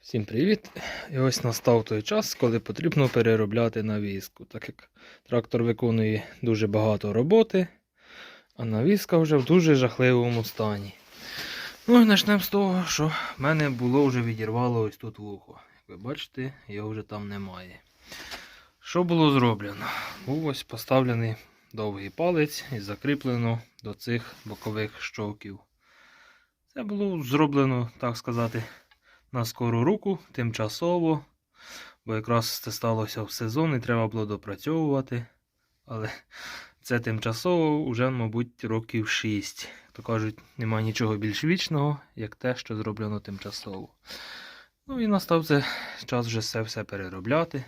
Всім привіт! І ось настав той час, коли потрібно переробляти навіску, так як трактор виконує дуже багато роботи, а навіска вже в дуже жахливому стані. Ну і почнемо з того, що в мене було вже відірвало ось тут вухо. Як ви бачите, його вже там немає. Що було зроблено? Був ось поставлений довгий палець і закріплено до цих бокових щовків. Це було зроблено, так сказати, на скору руку, тимчасово, бо якраз це сталося в сезон і треба було допрацьовувати. Але це тимчасово вже, мабуть, років 6. То кажуть, нема нічого більш вічного, як те, що зроблено тимчасово. Ну і настав це час вже все все переробляти.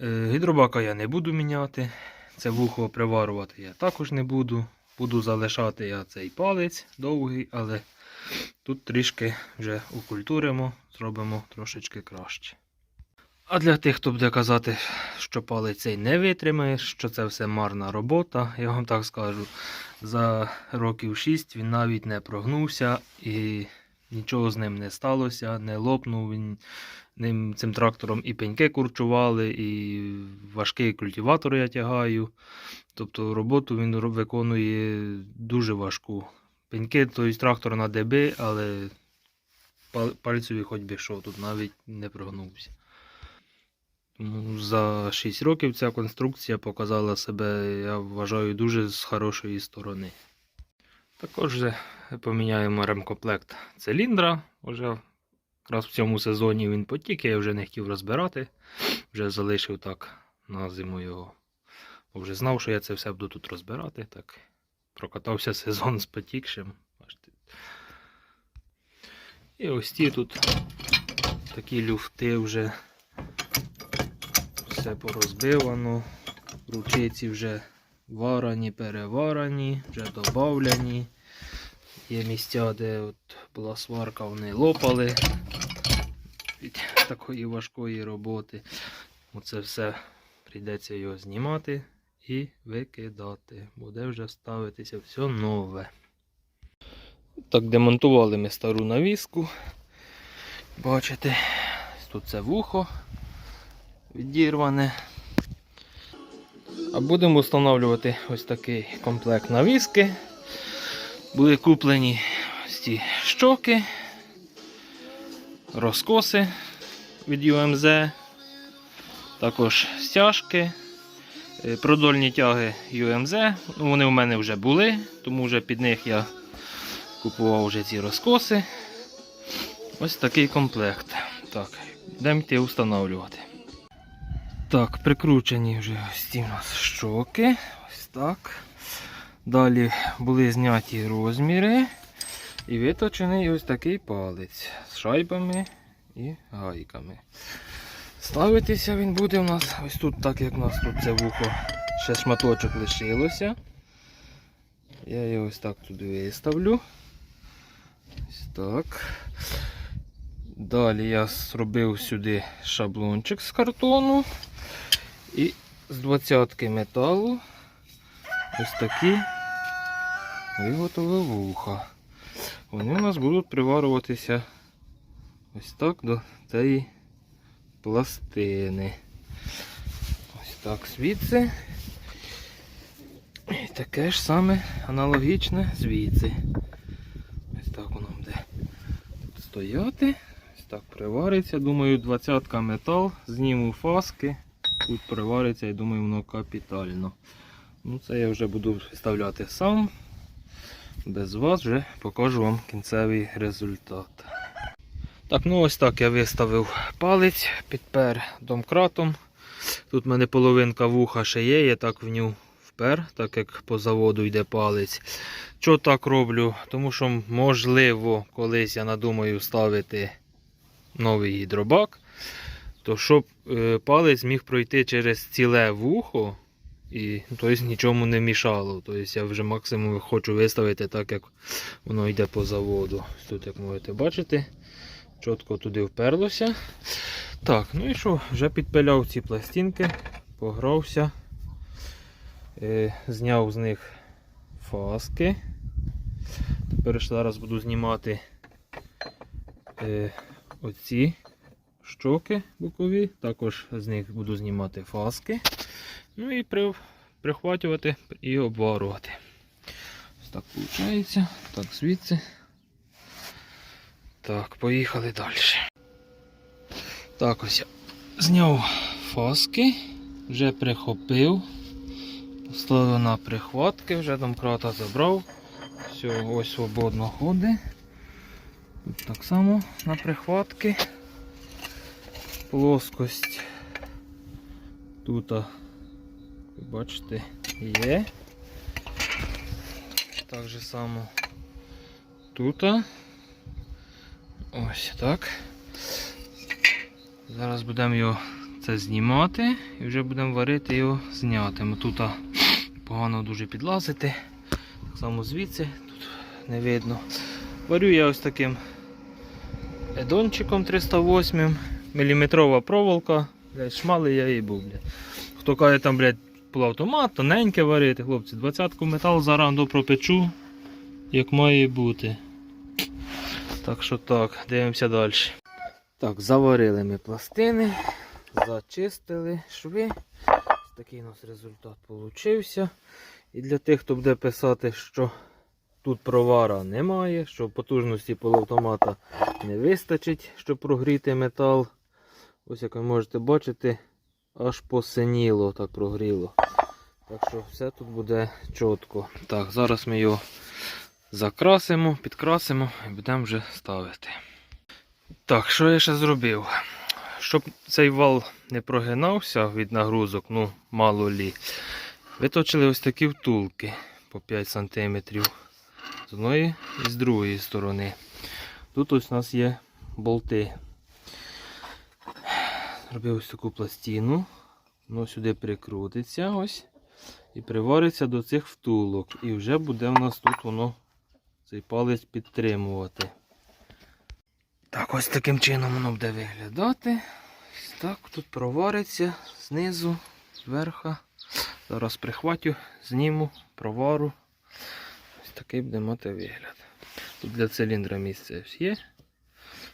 Е, Гідробака я не буду міняти. Це вухо приварувати я також не буду. Буду залишати я цей палець довгий, але Тут трішки вже укультуримо, зробимо трошечки краще. А для тих, хто буде казати, що палець не витримає, що це все марна робота, я вам так скажу, за років 6 він навіть не прогнувся і нічого з ним не сталося, не лопнув він. Ним цим трактором і пеньки курчували, і важкий культиватор я тягаю. Тобто роботу він виконує дуже важку. Пеньки, тобто трактор на ДБ, але пальцеві хоч би що, тут навіть не прогнувся. Тому за 6 років ця конструкція показала себе, я вважаю, дуже з хорошої сторони. Також поміняємо ремкомплект циліндра. Вже якраз в цьому сезоні він потік, я вже не хотів розбирати. Вже залишив так на зиму його. Бо вже знав, що я це все буду тут розбирати. Так прокатався сезон з потікшим. І ось ті тут такі люфти вже все порозбивано. Ручиці вже варані, переварані, вже добавлені. Є місця, де от була сварка, вони лопали від такої важкої роботи. Оце все прийдеться його знімати і викидати. Буде вже ставитися все нове. Так, демонтували ми стару навіску. Бачите, тут це вухо відірване. А будемо встановлювати ось такий комплект навіски. Були куплені ось ці щоки, розкоси від UMZ, також стяжки. Е, Продольні тяги UMZ, ну, вони у мене вже були, тому вже під них я купував вже ці розкоси. Ось такий комплект. Так, йдемо йти встановлювати. Так, прикручені вже ось ці у нас щоки. Ось так. Далі були зняті розміри і виточений ось такий палець з шайбами і гайками. Ставитися він буде у нас ось тут, так як у нас тут це вухо, ще шматочок лишилося. Я його ось так туди виставлю. Ось так. Далі я зробив сюди шаблончик з картону. І з двадцятки металу ось такі виготовив вуха. Вони у нас будуть приварюватися ось так до цієї пластини. Ось так звідси. І таке ж саме аналогічне звідси. Ось так воно буде тут стояти. Ось так привариться. Думаю, двадцятка метал, зніму фаски. Тут привариться і думаю, воно капітально. Ну, це я вже буду виставляти сам. Без вас вже покажу вам кінцевий результат. Так, ну ось так я виставив палець, підпер домкратом. Тут в мене половинка вуха ще є, я так в ню впер, так як по заводу йде палець. Чого так роблю? Тому що, можливо, колись я надумаю ставити новий гідробак, то щоб е, палець міг пройти через ціле вухо і тобто, нічому не мішало. Тобто я вже максимум хочу виставити так, як воно йде по заводу. Тут, як можете бачити, чітко туди вперлося. Так, ну і що, вже підпиляв ці пластинки, погрався, е, зняв з них фаски. Тепер зараз буду знімати е, оці щоки бокові, також з них буду знімати фаски. Ну і при, прихватювати і обварувати. Ось так виходить. Так, звідси. Так, поїхали далі. Так, ось я зняв фаски, вже прихопив, поставив на прихватки, вже домкрата забрав. Все, ось свободно ходить. Тут так само на прихватки. Плоскость тут, ви бачите, є. Так же само тут. Ось так. Зараз будемо його це знімати і вже будемо варити його знятим. Тут погано дуже підлазити. Так само звідси, тут не видно. Варю я ось таким едончиком 308 міліметрова проволока. Блядь, шмалий я і був, блядь. Хто каже там, блядь, полуавтомат, тоненьке варити, хлопці, 20-ку метал зараз пропечу, як має бути. Так що так, дивимося далі. Так, заварили ми пластини, зачистили шви. Ось такий у нас результат получився. І для тих, хто буде писати, що тут провара немає, що потужності полуавтомата не вистачить, щоб прогріти метал. Ось як ви можете бачити, аж посиніло, так прогріло. Так що все тут буде чітко. Так, зараз ми його закрасимо, підкрасимо і будемо вже ставити. Так, що я ще зробив? Щоб цей вал не прогинався від нагрузок, ну, мало лі, виточили ось такі втулки по 5 см з одної і з другої сторони. Тут ось у нас є болти. Зробив ось таку пластину, воно сюди прикрутиться ось і привариться до цих втулок. І вже буде в нас тут воно цей палець підтримувати. Так, ось таким чином воно буде виглядати. Ось так, тут провариться знизу, зверху. Зараз прихватю, зніму, провару. Ось такий буде мати вигляд. Тут для циліндра місце є.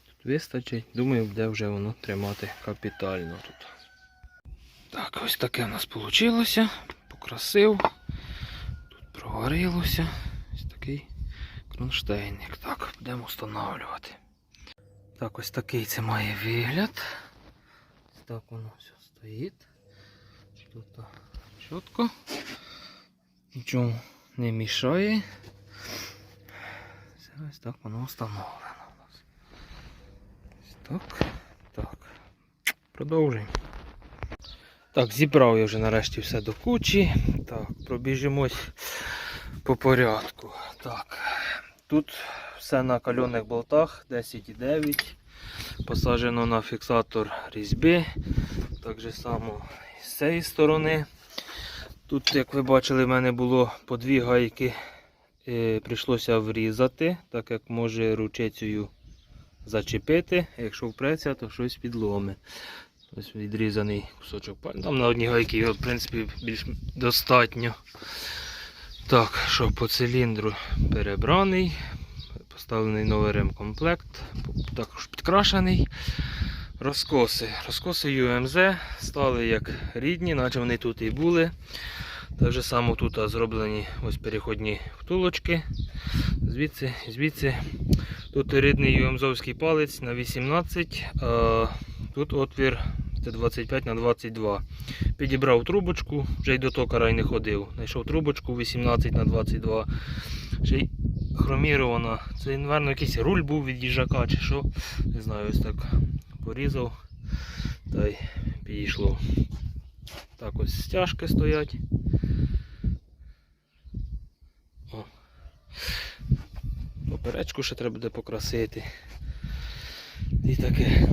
Тут вистачить. Думаю, буде вже воно тримати капітально тут. Так, ось таке у нас вийшло. Покрасив. Тут проварилося. Ось. Так, будемо встановлювати. Так, ось такий це має вигляд. Ось так воно все стоїть. Тут чітко. Нічого не мішає. Все ось так воно встановлено у нас. Ось так. Так. Продовжуємо. Так, зібрав я вже нарешті все до кучі. Так, пробіжимось по порядку. Так, тут все на кальоних болтах 10,9. Посаджено на фіксатор різьби. Так же само і з цієї сторони. Тут, як ви бачили, в мене було по дві гайки. Е, прийшлося врізати, так як може ручицею зачепити. Якщо впреться, то щось підломе. Ось відрізаний кусочок пальця. Там на одній гайці його, в принципі, більш достатньо. Так, що по циліндру перебраний, поставлений новий ремкомплект, також підкрашений. Розкоси. Розкоси UMZ стали як рідні, наче вони тут і були. Так же само тут зроблені ось переходні втулочки. Звідси, звідси. Тут рідний UMZ палець на 18, а тут отвір 25 на 22. Підібрав трубочку, вже й до токара й не ходив. Знайшов трубочку 18 на 22. Ще й хромірована. Це, мабуть, якийсь руль був від їжака чи що. Не знаю, ось так порізав та й підійшло. Так ось стяжки стоять. О. Поперечку ще треба буде покрасити. І таке.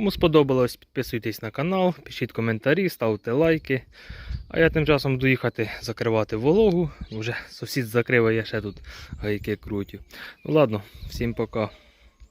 Кому сподобалось, підписуйтесь на канал, пишіть коментарі, ставте лайки. А я тим часом буду їхати закривати вологу. Вже сусід закриває, я ще тут гайки крутю. Ну ладно, всім пока.